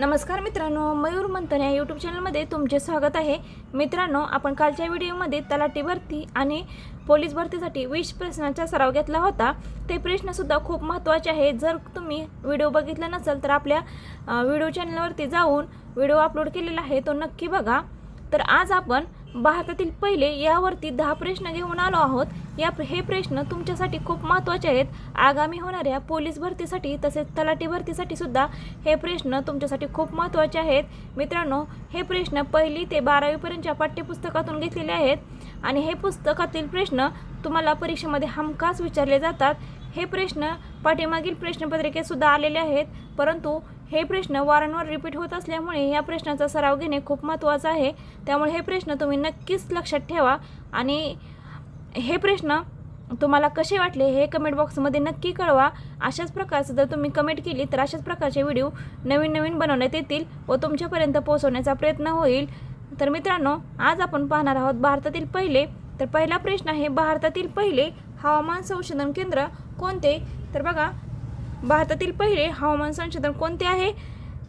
नमस्कार मित्रांनो मयूर मंथन या यूट्यूब चॅनलमध्ये तुमचे स्वागत आहे. मित्रांनो आपण कालच्या व्हिडिओमध्ये तलाठी भरती आणि पोलीस भरतीसाठी वीस प्रश्नांचा सराव घेतला होता. ते प्रश्नसुद्धा खूप महत्त्वाचे आहेत. जर तुम्ही व्हिडिओ बघितला नसेल तर आपल्या व्हिडिओ चॅनलवरती जाऊन व्हिडिओ अपलोड केलेला आहे तो नक्की बघा. तर आज आपण भारतातील पहिले यावरती दहा प्रश्न घेऊन आलो आहोत. या हे प्रश्न तुमच्यासाठी खूप महत्त्वाचे आहेत. आगामी होणाऱ्या पोलीस भरतीसाठी तसेच तलाठी भरतीसाठी सुद्धा हे प्रश्न तुमच्यासाठी खूप महत्त्वाचे आहेत. मित्रांनो हे प्रश्न पहिली ते बारावीपर्यंतच्या पाठ्यपुस्तकातून घेतलेले आहेत. आणि हे पुस्तकातील प्रश्न तुम्हाला परीक्षेमध्ये हमखास विचारले जातात. हे प्रश्न पाठीमागील प्रश्नपत्रिकेत सुद्धा आलेले आहेत. परंतु हे प्रश्न वारंवार रिपीट होत असल्यामुळे या प्रश्नाचा सराव घेणे खूप महत्त्वाचं आहे. त्यामुळे हे प्रश्न तुम्ही नक्कीच लक्षात ठेवा आणि हे प्रश्न तुम्हाला कसे वाटले हे कमेंट बॉक्समध्ये नक्की कळवा. अशाच प्रकारचं जर तुम्ही कमेंट केली तर अशाच प्रकारचे व्हिडिओ नवीन नवीन बनवण्यात येतील व तुमच्यापर्यंत पोहोचवण्याचा प्रयत्न होईल. तर मित्रांनो आज आपण पाहणार आहोत भारतातील पहिले. तर पहिला प्रश्न आहे भारतातील पहिले हवामान संशोधन केंद्र कोणते? तर बघा भारतातील पहिले हवामान संशोधन कोणते आहे?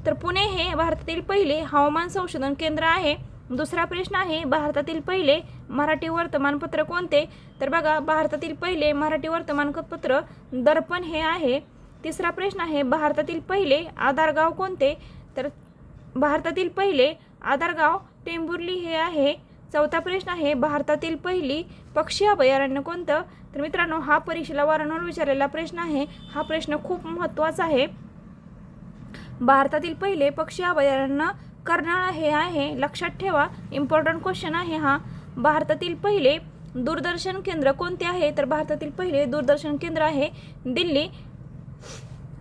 तर पुणे हे भारतातील पहिले हवामान संशोधन केंद्र आहे. दुसरा प्रश्न आहे भारतातील पहिले मराठी वर्तमानपत्र कोणते? तर बघा भारतातील पहिले मराठी वर्तमानपत्र दर्पण हे आहे. तिसरा प्रश्न आहे भारतातील पहिले आधार गाव कोणते? तर भारतातील पहिले आधार गाव टेंभुर्ली हे आहे. चौथा प्रश्न आहे भारतातील पहिली पक्षी अभयारण्य कोणतं? तर मित्रांनो हा परीक्षेला वारंवार विचारलेला प्रश्न आहे. हा प्रश्न खूप महत्त्वाचा आहे. भारतातील पहिले पक्षी अभयारण्य कर्नाळा हे आहे. लक्षात ठेवा इम्पॉर्टंट क्वेश्चन आहे हा. भारतातील पहिले दूरदर्शन केंद्र कोणते आहे? तर भारतातील पहिले दूरदर्शन केंद्र आहे दिल्ली.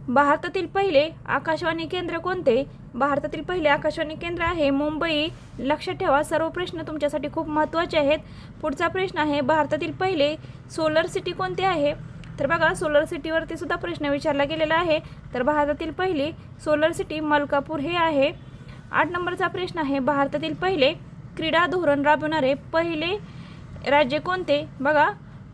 भारतातील पहिले आकाशवाणी केंद्र कोणते? भारतातील पहिले आकाशवाणी केंद्र आहे मुंबई. लक्षात ठेवा सर्व प्रश्न तुमच्यासाठी खूप महत्त्वाचे आहेत. पुढचा प्रश्न आहे भारतातील पहिले सोलर सिटी कोणते आहे? तर बघा सोलर सिटीवरती सुद्धा प्रश्न विचारला गेलेला आहे. तर भारतातील पहिली सोलर सिटी मलकापूर हे आहे. आठ नंबरचा प्रश्न आहे भारतातील पहिले क्रीडा धोरण राबवणारे पहिले राज्य कोणते? बघा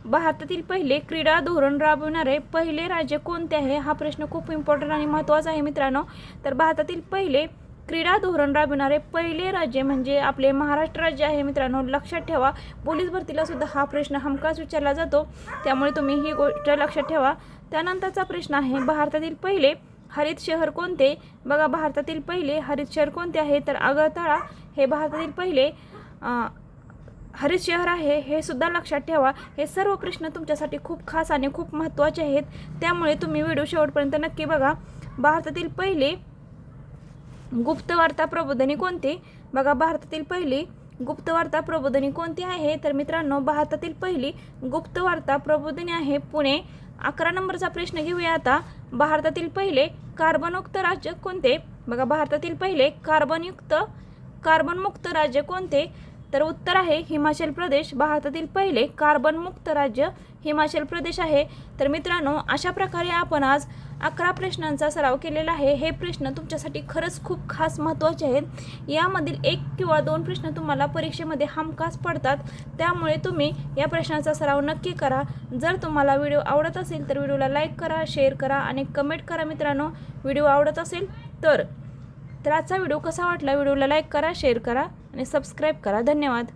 भारतातील पहिले क्रीडा धोरण राबवणारे पहिले राज्य कोणते आहे? हा प्रश्न खूप इम्पॉर्टंट आणि महत्त्वाचा आहे मित्रांनो. तर भारतातील पहिले क्रीडा धोरण राबवणारे पहिले राज्य म्हणजे आपले महाराष्ट्र राज्य आहे मित्रांनो. लक्षात ठेवा पोलीस भरतीला सुद्धा हा प्रश्न हमखास विचारला जातो. त्यामुळे तुम्ही ही गोष्ट लक्षात ठेवा. त्यानंतरचा प्रश्न आहे भारतातील पहिले हरित शहर कोणते? बघा भारतातील पहिले हरित शहर कोणते आहे? तर आगरतळा हे भारतातील पहिले हरित शहर आहे हे सुद्धा लक्षात ठेवा. हे सर्व प्रश्न तुमच्यासाठी खूप खास आणि खूप महत्त्वाचे आहेत. त्यामुळे तुम्ही व्हिडिओ शेवटपर्यंत नक्की बघा. भारतातील पहिले गुप्तवार्ता प्रबोधनी कोणती? बघा भारतातील पहिली गुप्तवार्ता प्रबोधनी कोणती आहे? तर मित्रांनो भारतातील पहिली गुप्तवार्ता प्रबोधनी आहे पुणे. अकरा नंबरचा प्रश्न घेऊया आता. भारतातील पहिले कार्बनयुक्त राज्य कोणते? बघा भारतातील पहिले कार्बनयुक्त कार्बनमुक्त राज्य कोणते? तर उत्तर आहे हिमाचल प्रदेश भारतातील पहिले कार्बनमुक्त राज्य हिमाचल प्रदेश आहे. तर मित्रांनो अशा प्रकारे आपण आज अकरा प्रश्नांचा सराव केलेला आहे. हे प्रश्न तुमच्यासाठी खरंच खूप खास महत्त्वाचे आहेत. यामधील एक किंवा दोन प्रश्न तुम्हाला परीक्षेमध्ये हमखास पडतात. त्यामुळे तुम्ही या प्रश्नांचा सराव नक्की करा. जर तुम्हाला व्हिडिओ आवडत असेल तर व्हिडिओला लाईक करा शेअर करा आणि कमेंट करा मित्रांनो. व्हिडिओ आवडत असेल तर तर आजचा व्हिडिओ कसा वाटला व्हिडिओला लाईक करा शेअर करा आणि सबस्क्राईब करा. धन्यवाद.